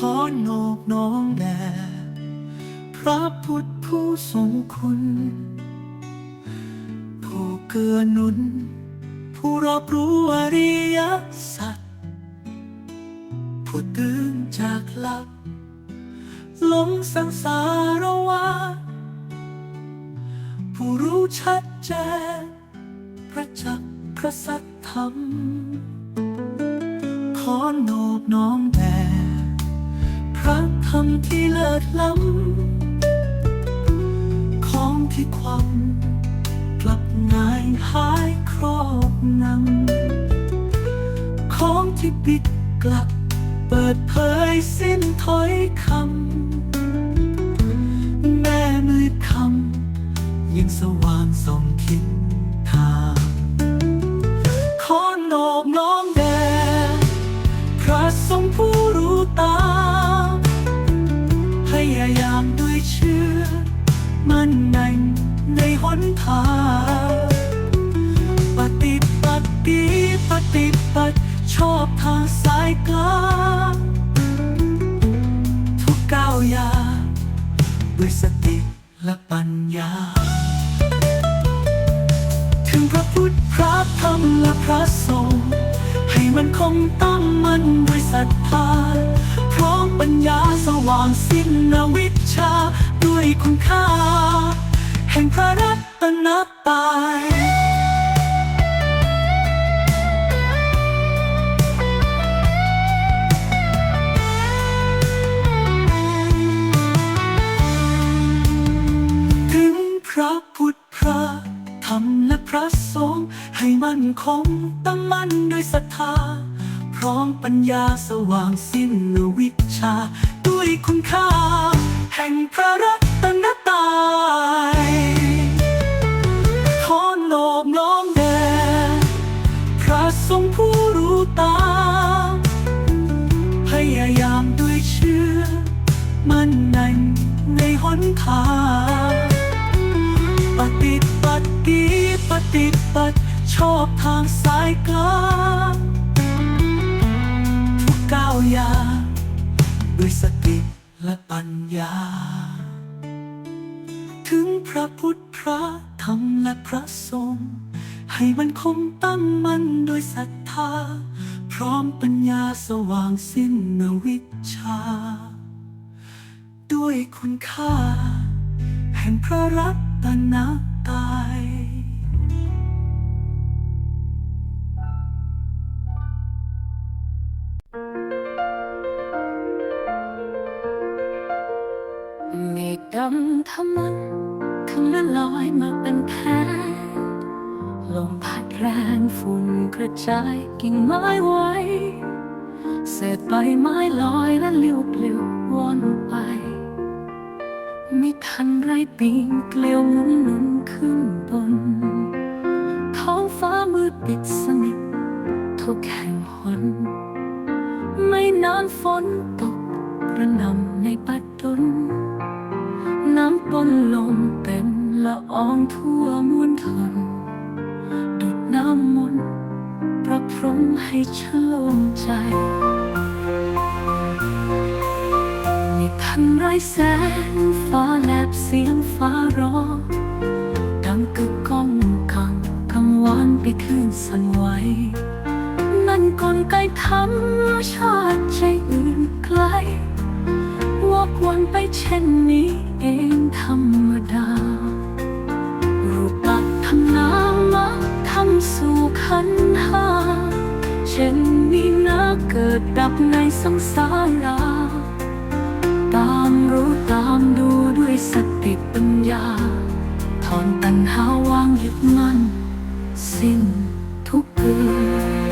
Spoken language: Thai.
ขอนอบน้องแด่พระพุทธผู้ทรงคุณ ผู้เกื้อหนุน ผู้รอบรู้อริยสัจผู้ตื่นจากหลับหลงสังสารวัฏผู้รู้ชัดแจ้งพระจักพระสัทธรรมขอนอบน้อง ระธรรมที่เลิศล้ำของที่ความกลับง่ายหายครอบงำของที่ปิดกลับ เปิดเผยสิ้นถ้อยคำ แม่มืดคำยังสว่างส่องคิด มันในในหนทางปฏิบัติ ปฏิบัติชอบทางสายกลางทุกก้าวยาด้วยสติและปัญญา ถึงพระพุทธพระธรรมและพระสงฆ์ให้มันคงตั้งมั่นด้วยศรัทธาพร้อมปัญญาสว่างสิ้นวิชา ด้วยคุณค่า แห่งพระรัตนตรัยถึงพระพุทธพระธรรมและพระสงฆ์ให้มั่นคงตั้งมั่นด้วยศรัทธา พร้อมปัญญาสว่างสิ้นวิชา ด้วยคุณค่า ห่งพระรัตนตรัยขอนอบน้อมแด่พระทรงผู้รู้ตา พยายามด้วยเชื่อ มันในในหนทางปฏิบัติดีปฏิบัติชอบทางสายกลางทุกก้าวย่างด้วยสติ และปัญญา ถึงพระพุทธพระธรรมและพระสงฆ์ให้มันคงตั้งมั่นโดยศรัทธา พร้อมปัญญาสว่างสิ้นวิชา ด้วยคุณค่า แห่งพระรัตนตรัยำทำมันขึ้นและลอยมาเป็นแพลมพัดแรงฝุ่นกระจายกิ่งไม้ไว้เศษใบไม้ลอยและเลี้ยวเปลิววนไป ไม่ทันไรปีนเกลียวหมุนหนุนขึ้นบน ท้องฟ้ามืดปิดสนิททุกแห่งหน ไม่นานฝนตกกระหน่ำในปัดดลน้ำป นลมเป็นละอองทั่วมวลทนดุดน้ำมนต์ประพรมให้ฉลมใจม่ทันไรแสงฟ้าแลบเสียงฟ้าร้องดังกึกก้องกังกังวานไปคลื่นสั่นไหวนั่นกลไกธรรมชาติใจอื่นไกล กวนไปเช่นนี้เองธรรมดา รูปปักทำนามะทำสู่ขันหาเช่นนี้นะเกิดดับในสังสารา ตามรู้ตามดูด้วยสติปัญญา ถอนตัณหาวางหยุดมันสิ้นทุกข์